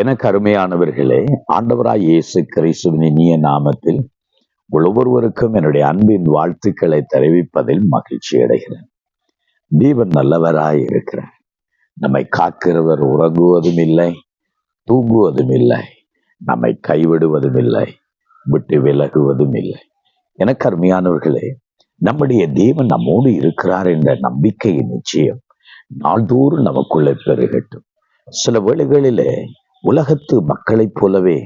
எனக்கு அருமையானவர்களே ஆண்டவராய் இயேசு கிறிஸ்துவின் இனிய நாமத்தில் ஒவ்வொருவருக்கும் என்னுடைய அன்பின் வாழ்த்துக்களை தெரிவிப்பதில் மகிழ்ச்சி அடைகிறேன். தீபன் நல்லவராய் இருக்கிறார். நம்மை காக்கிறவர் உறங்குவதும் இல்லை தூங்குவதும் இல்லை நம்மை கைவிடுவதும் இல்லை விட்டு விலகுவதும் இல்லை. எனக்கு அருமையானவர்களே நம்முடைய தேவன் நம்மோடு இருக்கிறார் என்ற நம்பிக்கையின் நிச்சயம் நாள்தோறும் நமக்குள்ளே பெருகட்டும். சில வேளைகளிலே உலகத்து மக்களைப் போலவே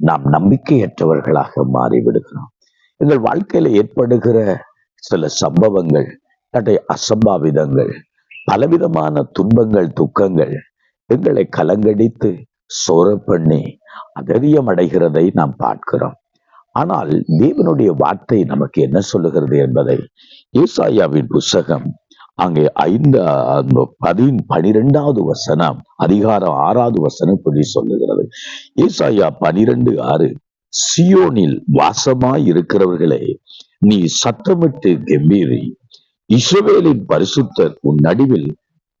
நாம் நம்பிக்கையற்றவர்களாக மாறிவிடுகிறோம். எங்கள் வாழ்க்கையில ஏற்படுகிற சில சம்பவங்கள் தடை அசம்பாவிதங்கள் பலவிதமான துன்பங்கள் துக்கங்கள் எங்களை கலங்கடித்து சோர பண்ணி அதரியம் அடைகிறதை நாம் பார்க்கிறோம். ஆனால் தேவனுடைய வார்த்தை நமக்கு என்ன சொல்லுகிறது என்பதை ஈசாயாவின் புஸ்தகம் அங்கே ஐந்து பதின் பனிரெண்டாவது வசனம் அதிகாரம் ஆறாவது வசனம் இப்படி சொல்லுகிறது. ஈசாயா பனிரெண்டு ஆறு. சியோனில் வாசமாய் இருக்கிறவர்களே நீ சத்தமிட்டு கம்பீரி. இஸ்ரவேலின் பரிசுத்தர் உன் நடுவில்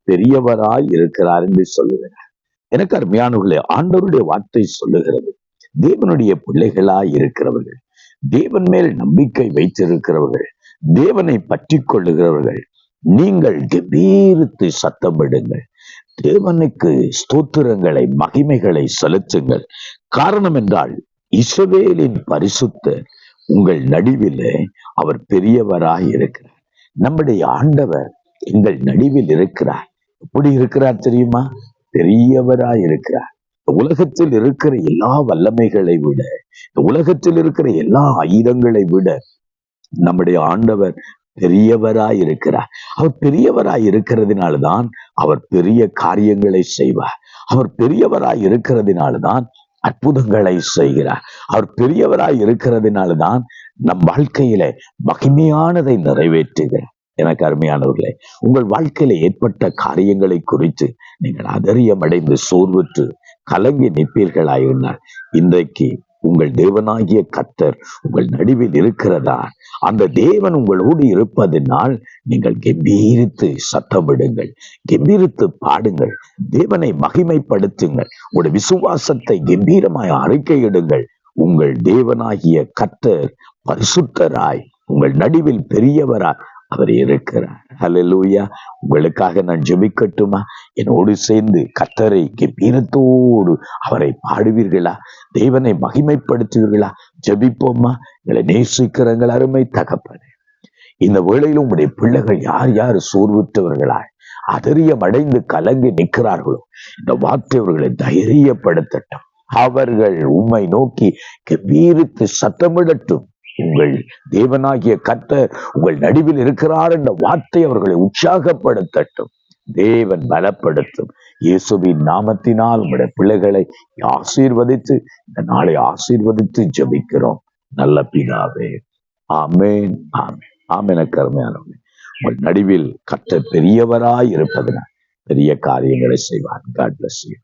பெரியவராய் இருக்கிறார் என்று சொல்லுகிறார். எனக்கு அருமையானவர்களே ஆண்டவருடைய வார்த்தை சொல்லுகிறது. தேவனுடைய பிள்ளைகளாய் இருக்கிறவர்கள் தேவன் மேல் நம்பிக்கை வைத்திருக்கிறவர்கள் தேவனை பற்றி கொள்ளுகிறவர்கள் நீங்கள் திடீர்த்து சத்தமிடுங்கள் தேவனுக்கு ஸ்தோத்திரங்களை மகிமைகளை செலுத்துங்கள். காரணம் என்றால் இசவேலின் பரிசுத்த உங்கள் நடுவிலே அவர் பெரியவராய் இருக்கிறார். நம்முடைய ஆண்டவர் எங்கள் நடுவில் இருக்கிறார். எப்படி இருக்கிறார் தெரியுமா? பெரியவராய் இருக்கிறார். உலகத்தில் இருக்கிற எல்லா வல்லமைகளை விட உலகத்தில் இருக்கிற எல்லா ஆயுதங்களை விட நம்முடைய ஆண்டவர் பெரியவராய் இருக்கிறார் அவர் பெரியவராய் இருக்கிறதுனால்தான் அவர் பெரிய காரியங்களை செய்வார். அவர் பெரியவராய் இருக்கிறதுனால்தான் அற்புதங்களை செய்கிறார். அவர் பெரியவராய் இருக்கிறதுனால்தான் நம் வாழ்க்கையில மகிமையானதை நிறைவேற்றுகிறார். எனக்கு அருமையானவர்களே உங்கள் வாழ்க்கையில ஏற்பட்ட காரியங்களை குறித்து நீங்கள் அதரியமடைந்து சோர்வுற்று கலங்கி நிற்பீர்களாயிருந்தார் இன்றைக்கு உங்கள் தேவனாகிய கத்தர் உங்கள் நடுவில் இருக்கிறதா? அந்த தேவன் உங்களோடு இருப்பதனால் நீங்கள் கம்பீரித்து சத்தமிடுங்கள் கம்பீரித்து பாடுங்கள் தேவனை மகிமைப்படுத்துங்கள் உங்களுடைய விசுவாசத்தை கம்பீரமாய் அறிக்கையிடுங்கள். உங்கள் தேவனாகிய கத்தர் பரிசுத்தராய் உங்கள் நடுவில் பெரியவராய் அவர் இருக்கிறார். ஹலலூயா உங்களுக்காக நான் ஜெபிக்கட்டுமா? என்னோடு சேர்ந்து கத்தரை கம்பீரத்தோடு அவரை பாடுவீர்களா? தேவனை மகிமைப்படுத்துவீர்களா? ஜெபிப்போமா? எங்களை நேசிக்கிறங்கள் அருமை தகப்பனே. இந்த வேளையில் உங்களுடைய பிள்ளைகள் யார் யார் சோர்வுற்றவர்களாய் அதரியம் அடைந்து கலங்கி நிற்கிறார்களோ இந்த வார்த்தை அவர்களை தைரியப்படுத்தட்டும். அவர்கள் உம்மை நோக்கி கம்பீரித்து சத்தமிடட்டும். உங்கள் தேவனாகிய கத்தர் உங்கள் நடுவில் இருக்கிறார் என்ற வார்த்தை அவர்களை உற்சாகப்படுத்தட்டும். தேவன் பலப்படுத்தும். இயேசுவின் நாமத்தினால் உங்களுடைய பிள்ளைகளை ஆசீர்வதித்து இந்த நாளை ஆசீர்வதித்து ஜபிக்கிறோம். நல்ல பிதாவே. ஆமேன் ஆமேன். ஆமென கருமையானவனே உங்கள் நடுவில் கத்த பெரியவராய் இருப்பதனால் பெரிய காரியங்களை செய்வார். God bless you